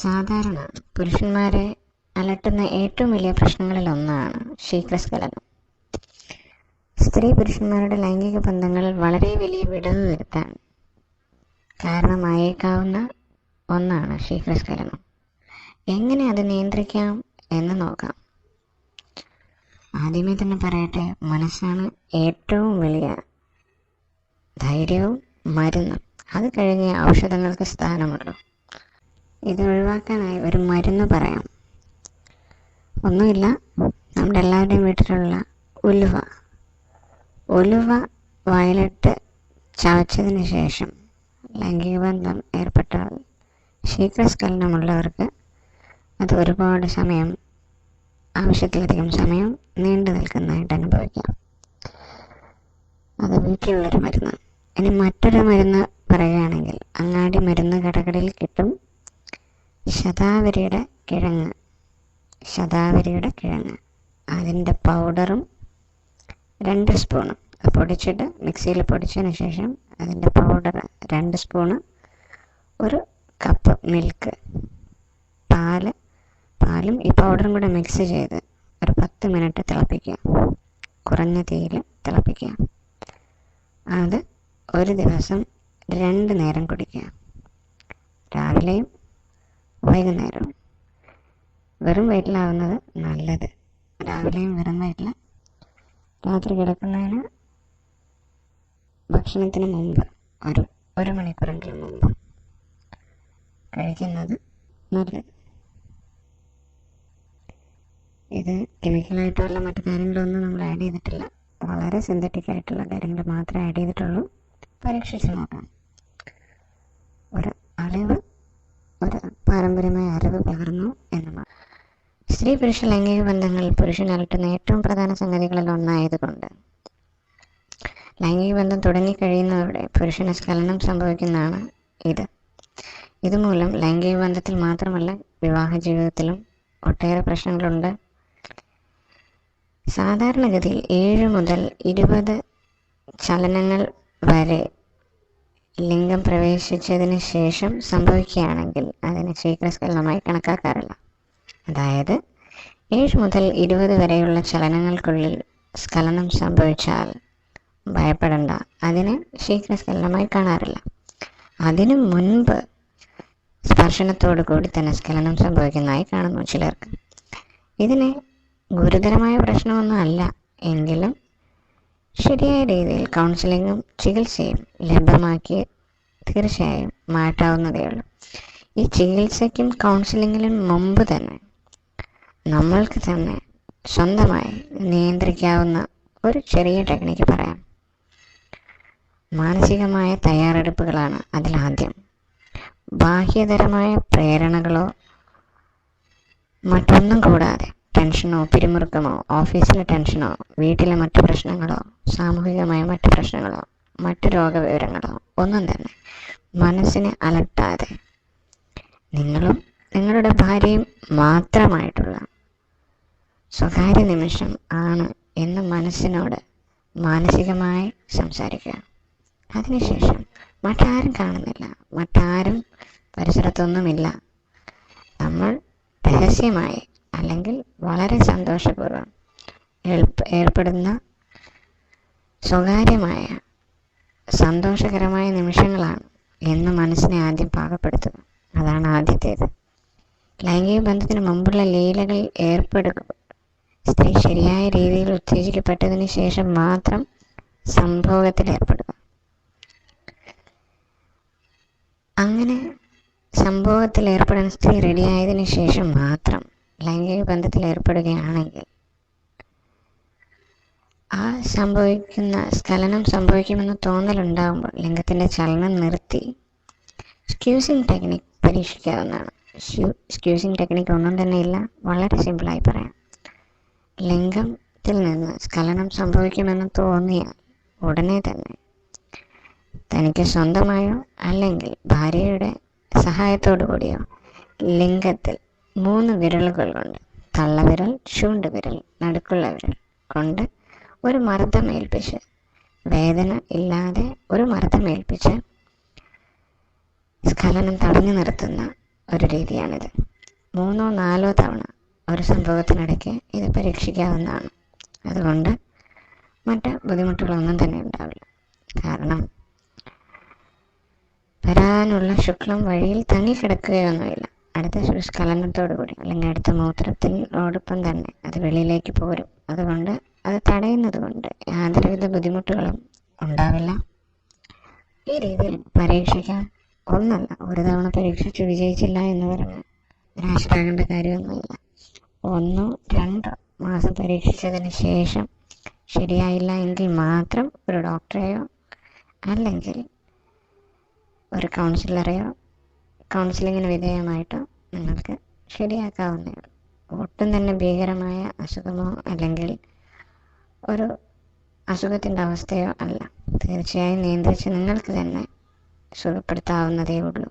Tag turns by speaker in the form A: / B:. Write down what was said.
A: സാധാരണ പുരുഷന്മാരെ അലട്ടുന്ന ഏറ്റവും വലിയ പ്രശ്നങ്ങളിൽ ഒന്നാണ് ശീഘ്രസ്ഖലനം സ്ത്രീ പുരുഷന്മാരുടെ ലൈംഗിക ബന്ധങ്ങൾ വളരെ വലിയ വിടവ് വരുത്താൻ കാരണമായേക്കാവുന്ന ഒന്നാണ് ശീഘ്രസ്ഖലനം എങ്ങനെ അത് നിയന്ത്രിക്കാം എന്ന് നോക്കാം. ആദ്യമേ തന്നെ പറയട്ടെ മനസ്സാണ് ഏറ്റവും വലിയ ധൈര്യവും മരുന്നും. അത് കഴിഞ്ഞ് ഔഷധങ്ങൾക്ക് സ്ഥാനമുള്ളൂ. ഇത് ഒഴിവാക്കാനായി ഒരു മരുന്ന് പറയാം. ഒന്നുമില്ല നമ്മുടെ എല്ലാവരുടെയും വീട്ടിലുള്ള ഉലുവ. ഉലുവ വയലിട്ട് ചവച്ചതിന് ശേഷം ലൈംഗിക ബന്ധം ഏർപ്പെട്ടാൽ ശീഘ്രസ്ഖലനമുള്ളവർക്ക് അത് ഒരുപാട് സമയം ആവശ്യത്തിലധികം സമയം നീണ്ടു നിൽക്കുന്നതായിട്ട് അനുഭവിക്കാം. അത് വീട്ടിലുള്ളൊരു മരുന്ന്. ഇനി മറ്റൊരു മരുന്ന് പറയുകയാണെങ്കിൽ അങ്ങാടി മരുന്ന് കടകളിൽ കിട്ടും. ശതാവരിയുടെ കിഴങ്ങ്. ശതാവരിയുടെ കിഴങ്ങ്. അതിന്റെ പൗഡറും രണ്ട് സ്പൂണും. പൊടിച്ചിട്ട് മിക്സിയിൽ പൊടിച്ചതിന് ശേഷം അതിന്റെ പൗഡർ രണ്ട് സ്പൂണ്. ഒരു കപ്പ് മിൽക്ക്. പാൽ. പാലും ഈ പൗഡറും കൂടെ മിക്സ് ചെയ്ത് ഒരു പത്ത് മിനിറ്റ് തിളപ്പിക്കുക. കുറഞ്ഞ തീയിൽ തിളപ്പിക്കുക. അത് ഒരു ദിവസം രണ്ട് നേരം കുടിക്കുക. രാവിലെയും വൈകുന്നേരവും വെറും വയറ്റിലാവുന്നത് നല്ലത്. രാവിലെയും വെറും വയറ്റിൽ രാത്രി കിടക്കുന്നതിന് ഭക്ഷണത്തിന് മുമ്പ് ഒരു ഒരു മണിക്കൂറെങ്കിലും മുമ്പ് കഴിക്കുന്നത് നല്ലത്. ഇത് കെമിക്കലായിട്ടുള്ള മറ്റു കാര്യങ്ങളൊന്നും നമ്മൾ ആഡ് ചെയ്തിട്ടില്ല. വളരെ സിന്തറ്റിക് ആയിട്ടുള്ള കാര്യങ്ങൾ മാത്രമേ ആഡ് ചെയ്തിട്ടുള്ളൂ. പരീക്ഷിച്ച് നോക്കാം. ഒരു അളവ് ഒരു പാരമ്പര്യമായ അറിവ് പകർന്നു എന്ന് സ്ത്രീ പുരുഷ ലൈംഗിക ബന്ധങ്ങൾ പുരുഷൻ അലട്ടുന്ന ഏറ്റവും പ്രധാന സംഗതികളിൽ ഒന്നായതുകൊണ്ട്. ലൈംഗിക ബന്ധം തുടങ്ങിക്കഴിയുന്നതോടെ പുരുഷന് സ്ഖലനം സംഭവിക്കുന്നതാണ് ഇത്. ഇതുമൂലം ലൈംഗിക ബന്ധത്തിൽ മാത്രമല്ല വിവാഹ ജീവിതത്തിലും ഒട്ടേറെ പ്രശ്നങ്ങളുണ്ട്. സാധാരണഗതിയിൽ ഏഴ് മുതൽ ഇരുപത് ചലനങ്ങൾ വരെ ലിംഗം പ്രവേശിച്ചതിന് ശേഷം സംഭവിക്കുകയാണെങ്കിൽ അതിനെ ശീഘ്രസ്ഖലനമായി കണക്കാക്കാറില്ല. അതായത് ഏഴ് മുതൽ ഇരുപത് വരെയുള്ള ചലനങ്ങൾക്കുള്ളിൽ സ്കലനം സംഭവിച്ചാൽ ഭയപ്പെടേണ്ട. അതിനെ ശീഘ്രസ്ഖലനമായി കാണാറില്ല. അതിനു മുൻപ് സ്പർശനത്തോടു കൂടി തന്നെ സ്കലനം സംഭവിക്കുന്നതായി കാണുന്നു ചിലർക്ക്. ഇതിന് ഗുരുതരമായ പ്രശ്നമൊന്നും അല്ല. എങ്കിലും ശരിയായ രീതിയിൽ കൗൺസിലിങ്ങും ചികിത്സയും ലഭ്യമാക്കി തീർച്ചയായും മാറ്റാവുന്നതേയുള്ളൂ ഈ ചികിത്സയ്ക്കും കൗൺസിലിങ്ങിനും മുമ്പ് തന്നെ നമ്മൾക്ക് തന്നെ സ്വന്തമായി നിയന്ത്രിക്കാവുന്ന ഒരു ചെറിയ ടെക്നിക്ക് പറയാം. മാനസികമായ തയ്യാറെടുപ്പുകളാണ് അതിലാദ്യം. ബാഹ്യതരമായ പ്രേരണകളോ മറ്റൊന്നും കൂടാതെ ടെൻഷനോ പിരിമുറുക്കമോ ഓഫീസിലെ ടെൻഷനോ വീട്ടിലെ മറ്റു പ്രശ്നങ്ങളോ സാമൂഹികമായ മറ്റു പ്രശ്നങ്ങളോ മറ്റു രോഗവിവരങ്ങളോ ഒന്നും തന്നെ മനസ്സിനെ അലട്ടാതെ നിങ്ങളും നിങ്ങളുടെ ഭാര്യയും മാത്രമായിട്ടുള്ള സ്വകാര്യ നിമിഷം ആണ് എന്ന് മനസ്സിനോട് മാനസികമായി സംസാരിക്കുക. അതിനുശേഷം മറ്റാരും കാണുന്നില്ല മറ്റാരും പരിസരത്തൊന്നുമില്ല. നമ്മൾ രഹസ്യമായി അല്ലെങ്കിൽ വളരെ സന്തോഷപൂർവം ഏർപ്പ- ഏർപ്പെടുന്ന സ്വകാര്യമായ സന്തോഷകരമായ നിമിഷങ്ങളാണ് എന്ന് മനസ്സിനെ ആദ്യം പാകപ്പെടുത്തുക. അതാണ് ആദ്യത്തേത്. ലൈംഗിക ബന്ധത്തിന് മുമ്പുള്ള ലീലകളിൽ ഏർപ്പെടുക. സ്ത്രീ ശരിയായ രീതിയിൽ ഉത്തേജിക്കപ്പെട്ടതിന് ശേഷം മാത്രം സംഭോഗത്തിൽ ഏർപ്പെടുക. അങ്ങനെ സംഭവത്തിൽ ഏർപ്പെടാൻ സ്ത്രീ റെഡിയായതിനു ശേഷം മാത്രം ലൈംഗിക ബന്ധത്തിൽ ഏർപ്പെടുകയാണെങ്കിൽ ആ സംഭവിക്കുന്ന സ്ഖലനം സംഭവിക്കുമെന്ന് തോന്നലുണ്ടാകുമ്പോൾ ലിംഗത്തിന്റെ ചലനം നിർത്തി സ്ക്യൂസിങ് ടെക്നിക് പരീക്ഷിക്കാവുന്നതാണ്. സ്ക്യൂസിങ് ടെക്നിക് ഒന്നും തന്നെ ഇല്ല. വളരെ സിമ്പിളായി പറയാം. ലിംഗത്തിൽ നിന്ന് സ്ഖലനം സംഭവിക്കുമെന്ന് തോന്നിയാൽ ഉടനെ തന്നെ തനിക്ക് സ്വന്തമായോ അല്ലെങ്കിൽ ഭാര്യയുടെ സഹായത്തോടു കൂടിയോ ലിംഗത്തിൽ മൂന്ന് വിരലുകൾ കൊണ്ട് തള്ളവിരൽ ചൂണ്ടുവിരൽ നടുക്കുള്ള വിരൽ കൊണ്ട് ഒരു മർദ്ദമേൽപ്പിച്ച് വേദന ഇല്ലാതെ ഒരു മർദ്ദമേൽപ്പിച്ച് സ്ഖലനം തടഞ്ഞു നിർത്തുന്ന ഒരു രീതിയാണിത്. മൂന്നോ നാലോ തവണ ഒരു സംഭവത്തിനിടയ്ക്ക് ഇത് പരീക്ഷിക്കാവുന്നതാണ്. അതുകൊണ്ട് മറ്റ് ബുദ്ധിമുട്ടുകളൊന്നും തന്നെ ഉണ്ടാവില്ല. കാരണം വരാനുള്ള ശുക്ലം വഴിയിൽ തങ്ങിക്കിടക്കുകയൊന്നുമില്ല. അടുത്ത ശുഷ്കലനത്തോടുകൂടി അല്ലെങ്കിൽ അടുത്ത മൂത്രത്തിനോടൊപ്പം തന്നെ അത് വെളിയിലേക്ക് പോരും. അതുകൊണ്ട് അത് തടയുന്നത് കൊണ്ട് യാതൊരുവിധ ബുദ്ധിമുട്ടുകളും ഉണ്ടാവില്ല. ഈ രീതിയിൽ പരീക്ഷിക്കാൻ ഒന്നല്ല ഒരു തവണ പരീക്ഷിച്ച് വിജയിച്ചില്ല എന്ന് പറഞ്ഞ് നിരാശരാകേണ്ട കാര്യമൊന്നുമില്ല. ഒന്നോ രണ്ടോ മാസം പരീക്ഷിച്ചതിന് ശേഷം ശരിയായില്ല എങ്കിൽ മാത്രം ഒരു ഡോക്ടറെയോ അല്ലെങ്കിൽ ഒരു കൗൺസിലറെയോ കൗൺസിലിങ്ങിന് വിധേയമായിട്ട് നിങ്ങൾക്ക് ശരിയാക്കാവുന്നതാണ് ഒട്ടും തന്നെ ഭീകരമായ അസുഖമോ അല്ലെങ്കിൽ ഒരു അസുഖത്തിന്റെ അവസ്ഥയോ അല്ല. തീർച്ചയായും നിയന്ത്രിച്ച് നിങ്ങൾക്ക് തന്നെ സുഖപ്പെടുത്താവുന്നതേ ഉള്ളൂ.